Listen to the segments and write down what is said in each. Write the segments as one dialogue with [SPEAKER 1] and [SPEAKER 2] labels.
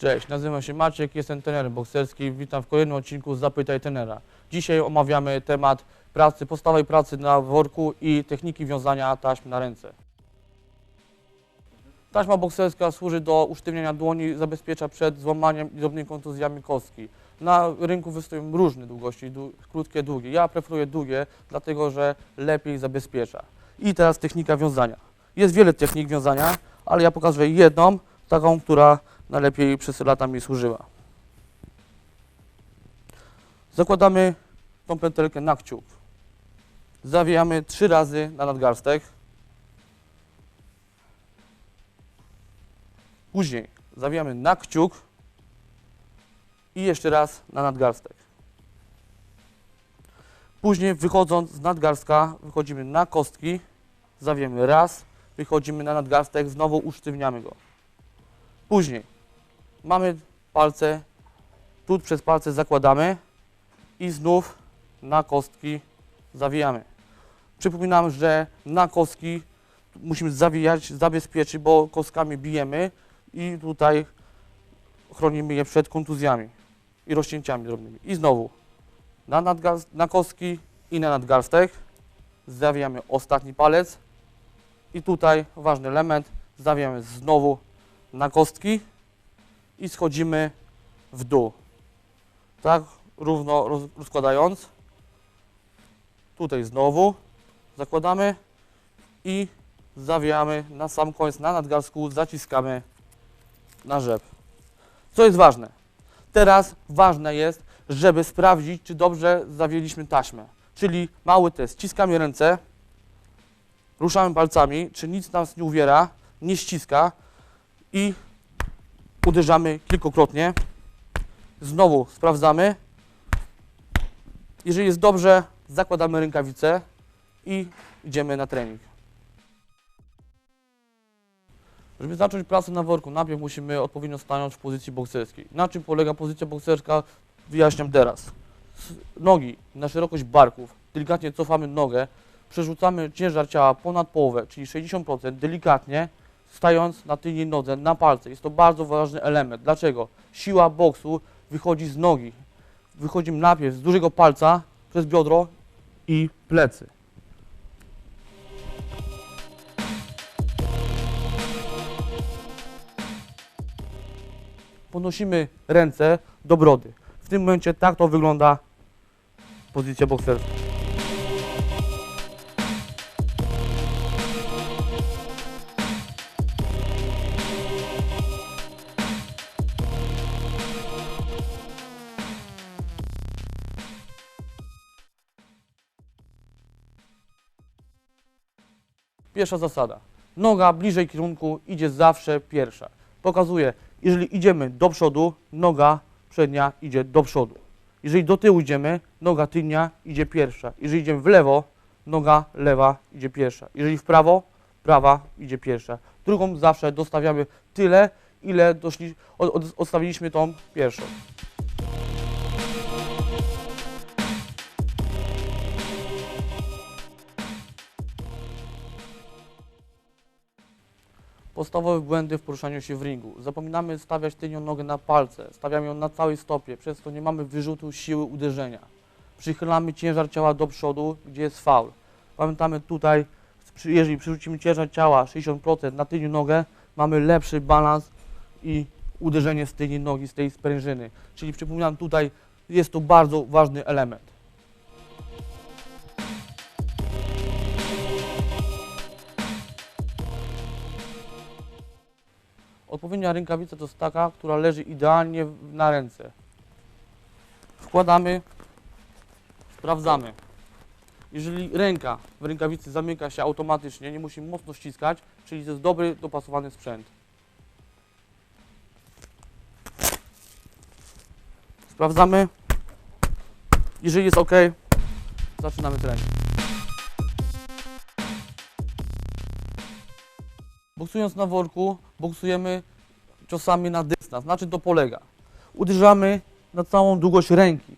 [SPEAKER 1] Cześć, nazywam się Maciek, jestem trenerem bokserski. Witam w kolejnym odcinku Zapytaj Trenera. Dzisiaj omawiamy temat pracy, podstawowej pracy na worku i techniki wiązania taśm na ręce. Taśma bokserska służy do usztywniania dłoni, zabezpiecza przed złamaniem i drobnymi kontuzjami kostki. Na rynku występują różne długości, dłu- krótkie, długie. Ja preferuję długie, dlatego że lepiej zabezpiecza. I teraz technika wiązania. Jest wiele technik wiązania, ale ja pokazuję jedną, taką, która najlepiej przez lata mi służyła. Zakładamy tą pętelkę na kciuk. Zawijamy trzy razy na nadgarstek. Później zawijamy na kciuk i jeszcze raz na nadgarstek. Później wychodząc z nadgarstka wychodzimy na kostki, zawijamy raz, wychodzimy na nadgarstek, znowu usztywniamy go. Później mamy palce, tu przez palce zakładamy i znów na kostki zawijamy. Przypominam, że na kostki musimy zawijać, zabezpieczyć, bo kostkami bijemy i tutaj chronimy je przed kontuzjami i rozcięciami drobnymi. I znowu na, na kostki i na nadgarstek zawijamy ostatni palec i tutaj ważny element, zawijamy znowu na kostki i schodzimy w dół. Tak, równo roz, rozkładając. Tutaj znowu zakładamy i zawijamy na sam koniec, na nadgarstku zaciskamy na rzep. Co jest ważne? Teraz ważne jest, żeby sprawdzić, czy dobrze zawieliśmy taśmę. Czyli mały test. Ściskamy ręce, ruszamy palcami, czy nic nas nie uwiera, nie ściska i uderzamy kilkukrotnie. Znowu sprawdzamy. Jeżeli jest dobrze, zakładamy rękawice i idziemy na trening. Żeby zacząć pracę na worku, najpierw musimy odpowiednio stanąć w pozycji bokserskiej. Na czym polega pozycja bokserska? Wyjaśniam teraz. Nogi na szerokość barków, delikatnie cofamy nogę, przerzucamy ciężar ciała ponad połowę, czyli 60%, delikatnie, stając na tylnej nodze, na palce. Jest to bardzo ważny element. Dlaczego? Siła boksu wychodzi z nogi. Wychodzimy najpierw z dużego palca przez biodro i plecy. Podnosimy ręce do brody. W tym momencie tak to wygląda pozycja bokserska. Pierwsza zasada. Noga bliżej kierunku idzie zawsze pierwsza. Pokazuje, jeżeli idziemy do przodu, noga przednia idzie do przodu. Jeżeli do tyłu idziemy, noga tylnia idzie pierwsza. Jeżeli idziemy w lewo, noga lewa idzie pierwsza. Jeżeli w prawo, prawa idzie pierwsza. Drugą zawsze dostawiamy tyle, ile doszli, od, od, odstawiliśmy tą pierwszą. Podstawowe błędy w poruszaniu się w ringu. Zapominamy stawiać tylnią nogę na palce, stawiamy ją na całej stopie, przez to nie mamy wyrzutu siły uderzenia. Przychylamy ciężar ciała do przodu, gdzie jest faul. Pamiętamy tutaj, jeżeli przerzucimy ciężar ciała 60% na tylnią nogę, mamy lepszy balans i uderzenie z tylnej nogi, z tej sprężyny. Czyli przypominam tutaj, jest to bardzo ważny element. Odpowiednia rękawica to jest taka, która leży idealnie na ręce. Wkładamy, sprawdzamy. Jeżeli ręka w rękawicy zamyka się automatycznie, nie musimy mocno ściskać, czyli to jest dobry, dopasowany sprzęt. Sprawdzamy. Jeżeli jest ok, zaczynamy trening. Boksując na worku, boksujemy ciosami na dystans. Na czym to polega? Uderzamy na całą długość ręki.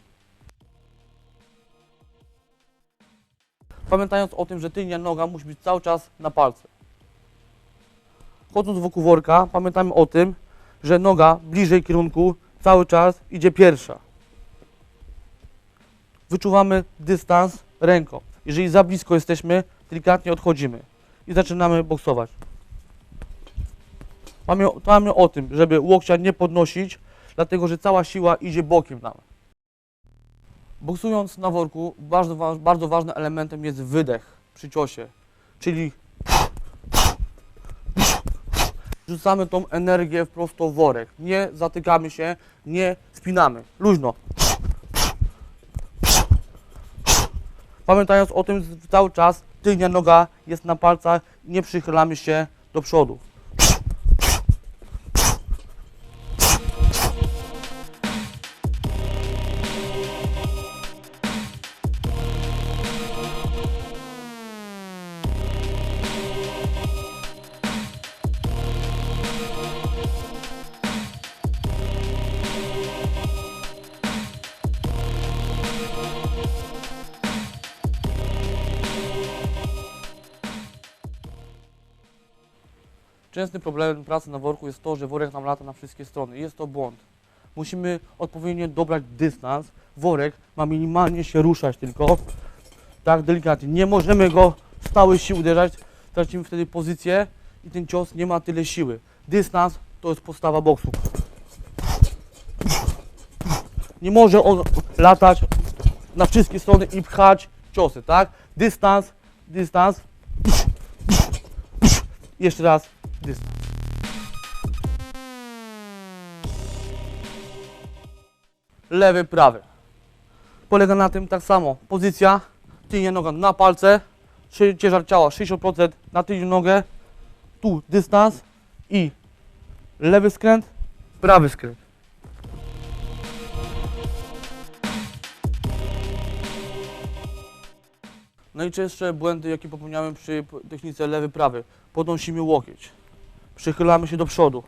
[SPEAKER 1] Pamiętając o tym, że tylnia noga musi być cały czas na palce. Chodząc wokół worka, pamiętajmy o tym, że noga bliżej kierunku cały czas idzie pierwsza. Wyczuwamy dystans ręką. Jeżeli za blisko jesteśmy, delikatnie odchodzimy i zaczynamy boksować. Mamy, mamy o tym, żeby łokcia nie podnosić, dlatego że cała siła idzie bokiem nam. Boksując na worku, bardzo, bardzo ważnym elementem jest wydech przy ciosie, czyli rzucamy tą energię prosto w worek. Nie zatykamy się, nie spinamy. Luźno. Pamiętając o tym cały czas, tylnia noga jest na palcach, nie przychylamy się do przodu. Częstym problemem pracy na worku jest to, że worek nam lata na wszystkie strony. Jest to błąd. Musimy odpowiednio dobrać dystans. Worek ma minimalnie się ruszać tylko. Tak delikatnie. Nie możemy go stałej siły uderzać. Tracimy wtedy pozycję i ten cios nie ma tyle siły. Dystans to jest podstawa boksu. Nie może on latać na wszystkie strony i pchać ciosy, tak? Dystans, dystans. Jeszcze raz dystans. Lewy, prawy. Polega na tym tak samo. Pozycja, tylnia noga na palce, ciężar ciała 60% na tylnią nogę, tu dystans i lewy skręt, prawy skręt. Najczęstsze błędy, jakie popełniamy przy technice lewy-prawy. Podnosimy łokieć. Przychylamy się do przodu.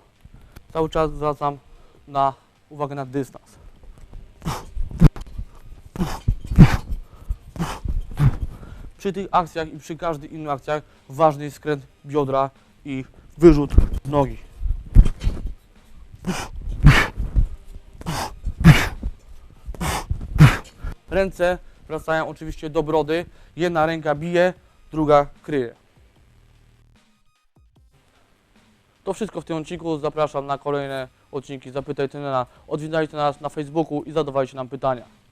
[SPEAKER 1] Cały czas zwracam na uwagę na dystans. Przy tych akcjach i przy każdych innych akcjach ważny jest skręt biodra i wyrzut nogi. Ręce wracają oczywiście do brody. Jedna ręka bije, druga kryje. To wszystko w tym odcinku. Zapraszam na kolejne odcinki Zapytaj Trenera. Odwiedzajcie nas na Facebooku i zadawajcie nam pytania.